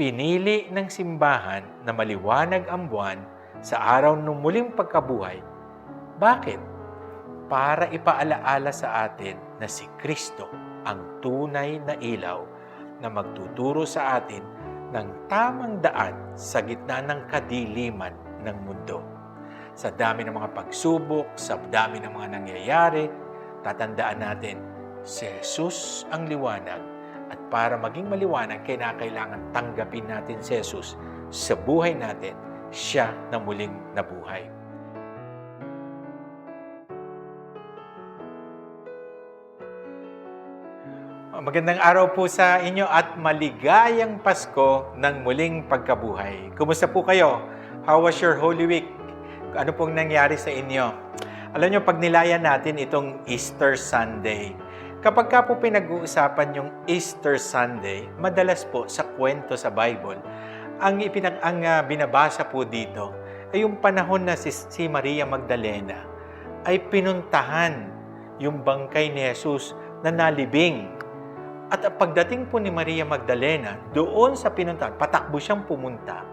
Pinili ng simbahan na maliwanag ang buwan sa araw ng muling pagkabuhay. Bakit? Para ipaalaala sa atin na si Kristo ang tunay na ilaw na magtuturo sa atin ng tamang daan sa gitna ng kadiliman ng mundo. Sa dami ng mga pagsubok, sa dami ng mga nangyayari, tatandaan natin, si Jesus ang liwanag para maging maliwanag, kailangan tanggapin natin si Jesus sa buhay natin, siya na muling nabuhay. Magandang araw po sa inyo at maligayang Pasko ng muling pagkabuhay. Kumusta po kayo? How was your Holy Week? Ano pong nangyari sa inyo? Alam nyo, pag nilayan natin itong Easter Sunday, kapag ka po pinag-uusapan yung Easter Sunday, madalas po sa kwento sa Bible, ang, ipinag, ang uh, binabasa po dito ay yung panahon na si, si Maria Magdalena ay pinuntahan yung bangkay ni Jesus na nalibing at pagdating po ni Maria Magdalena, doon sa pinuntahan, patakbo siyang pumunta,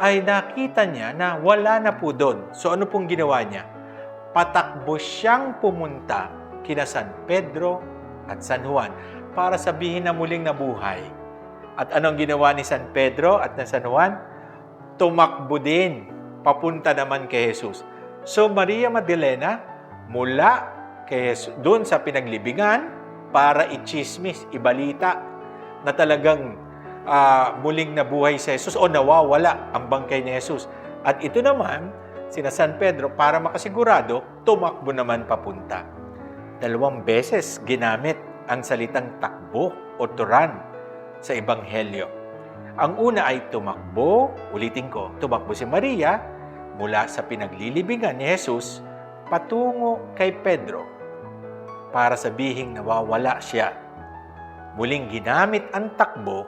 ay nakita niya na wala na po doon. So ano pong ginawa niya? Patakbo siyang pumunta kina San Pedro at San Juan para sabihin na muling nabuhay. At anong ginawa ni San Pedro at na San Juan? Tumakbo din, papunta naman kay Jesus. So Maria Magdalena, mula kay Jesus, doon sa pinaglibingan, para i-chismis, ibalita na talagang uh, muling nabuhay si Jesus o nawawala ang bangkay ni Jesus. At ito naman, sina San Pedro, para makasigurado, tumakbo naman papunta. Dalawang beses ginamit ang salitang takbo o turan sa Ebanghelyo. Ang una ay tumakbo, ulitin ko, tumakbo si Maria mula sa pinaglilibingan ni Jesus patungo kay Pedro para sabihing nawawala siya. Muling ginamit ang takbo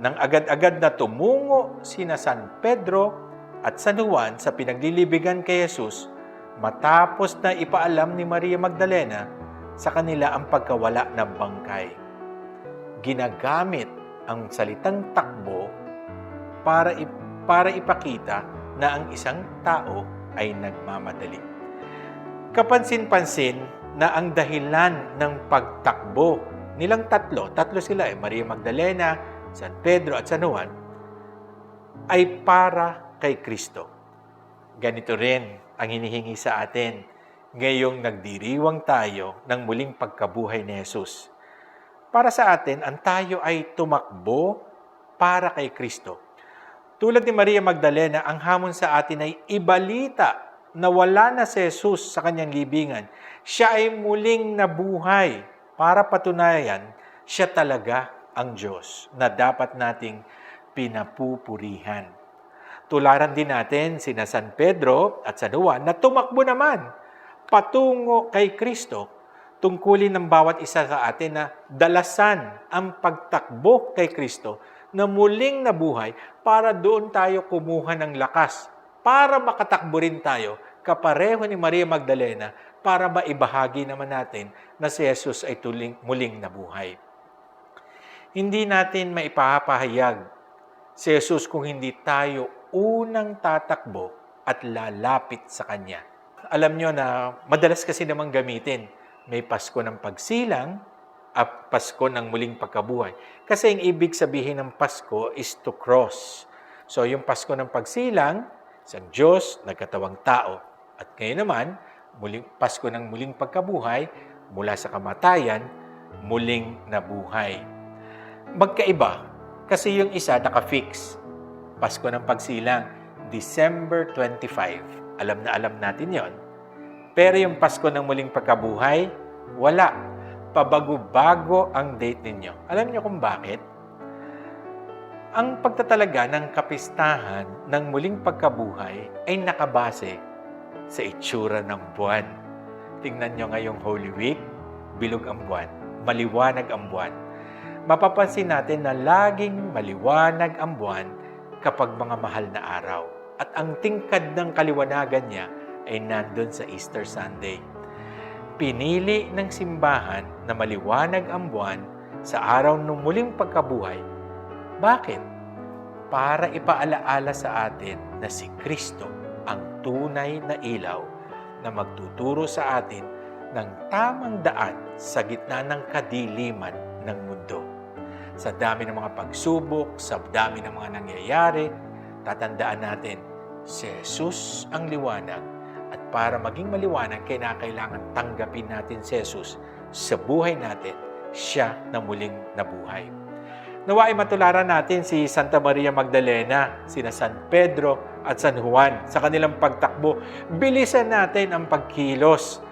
nang agad-agad na tumungo sina San Pedro at San Juan sa pinaglilibigan kay Jesus matapos na ipaalam ni Maria Magdalena sa kanila ang pagkawala ng bangkay. Ginagamit ang salitang takbo para, para ipakita na ang isang tao ay nagmamadali. Kapansin-pansin, na ang dahilan ng pagtakbo nilang tatlo, tatlo sila eh, Maria Magdalena, San Pedro at San Juan, ay para kay Kristo. Ganito rin ang hinihingi sa atin ngayong nagdiriwang tayo ng muling pagkabuhay ni Jesus. Para sa atin, ang tayo ay tumakbo para kay Kristo. Tulad ni Maria Magdalena, ang hamon sa atin ay ibalita na wala na si Jesus sa kanyang libingan, siya ay muling nabuhay para patunayan siya talaga ang Diyos na dapat nating pinapupurihan. Tularan din natin sina San Pedro at San Juan na tumakbo naman patungo kay Kristo. Tungkulin ng bawat isa sa atin na dalasan ang pagtakbo kay Kristo na muling nabuhay para doon tayo kumuha ng lakas para makatakbo rin tayo kapareho ni Maria Magdalena para maibahagi naman natin na si Jesus ay tuling, muling nabuhay. Hindi natin maipapahayag si Jesus kung hindi tayo unang tatakbo at lalapit sa Kanya. Alam nyo na madalas kasi namang gamitin, may Pasko ng pagsilang at Pasko ng muling pagkabuhay. Kasi ang ibig sabihin ng Pasko is to cross. So yung Pasko ng pagsilang, Isang Diyos, nagkatawang tao. At ngayon naman, muling, Pasko ng muling pagkabuhay, mula sa kamatayan, muling nabuhay. Magkaiba, kasi yung isa naka-fix. Pasko ng pagsilang, December 25. Alam na alam natin yon. Pero yung Pasko ng muling pagkabuhay, wala. Pabago-bago ang date ninyo. Alam niyo kung bakit? Ang pagtatalaga ng kapistahan ng muling pagkabuhay ay nakabase sa itsura ng buwan. Tingnan nyo ngayong Holy Week, bilog ang buwan, maliwanag ang buwan. Mapapansin natin na laging maliwanag ang buwan kapag mga mahal na araw. At ang tingkad ng kaliwanagan niya ay nandun sa Easter Sunday. Pinili ng simbahan na maliwanag ang buwan sa araw ng muling pagkabuhay bakit? para ipaalaala sa atin na si Kristo ang tunay na ilaw na magtuturo sa atin ng tamang daan sa gitna ng kadiliman ng mundo. Sa dami ng mga pagsubok, sa dami ng mga nangyayari, tatandaan natin, si Jesus ang liwanag at para maging maliwanag, kailangan tanggapin natin si Jesus sa buhay natin, siya na muling nabuhay. Nawa ay matularan natin si Santa Maria Magdalena, sina San Pedro at San Juan sa kanilang pagtakbo. Bilisan natin ang pagkilos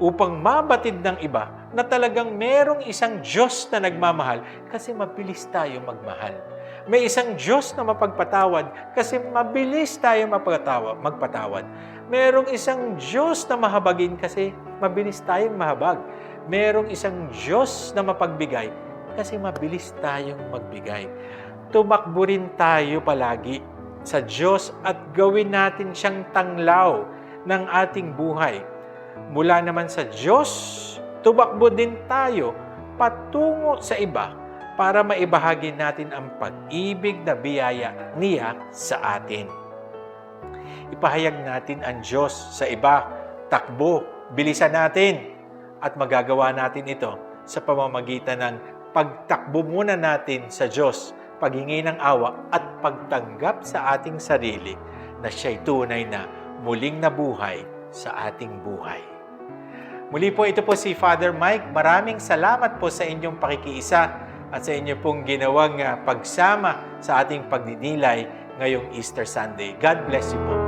upang mabatid ng iba na talagang merong isang Diyos na nagmamahal kasi mabilis tayo magmahal. May isang Diyos na mapagpatawad kasi mabilis tayo mapagpatawad, magpatawad. Merong isang Diyos na mahabagin kasi mabilis tayong mahabag. Merong isang Diyos na mapagbigay kasi mabilis tayong magbigay. Tumakbo rin tayo palagi sa Diyos at gawin natin siyang tanglaw ng ating buhay. Mula naman sa Diyos, tumakbo din tayo patungo sa iba para maibahagi natin ang pag-ibig na biyaya niya sa atin. Ipahayag natin ang Diyos sa iba, takbo, bilisan natin, at magagawa natin ito sa pamamagitan ng pagtakbo muna natin sa Diyos, paghingi ng awa at pagtanggap sa ating sarili na siya'y tunay na muling nabuhay sa ating buhay. Muli po ito po si Father Mike. Maraming salamat po sa inyong pakikiisa at sa inyo pong ginawang ah, pagsama sa ating pagdinilay ngayong Easter Sunday. God bless you po.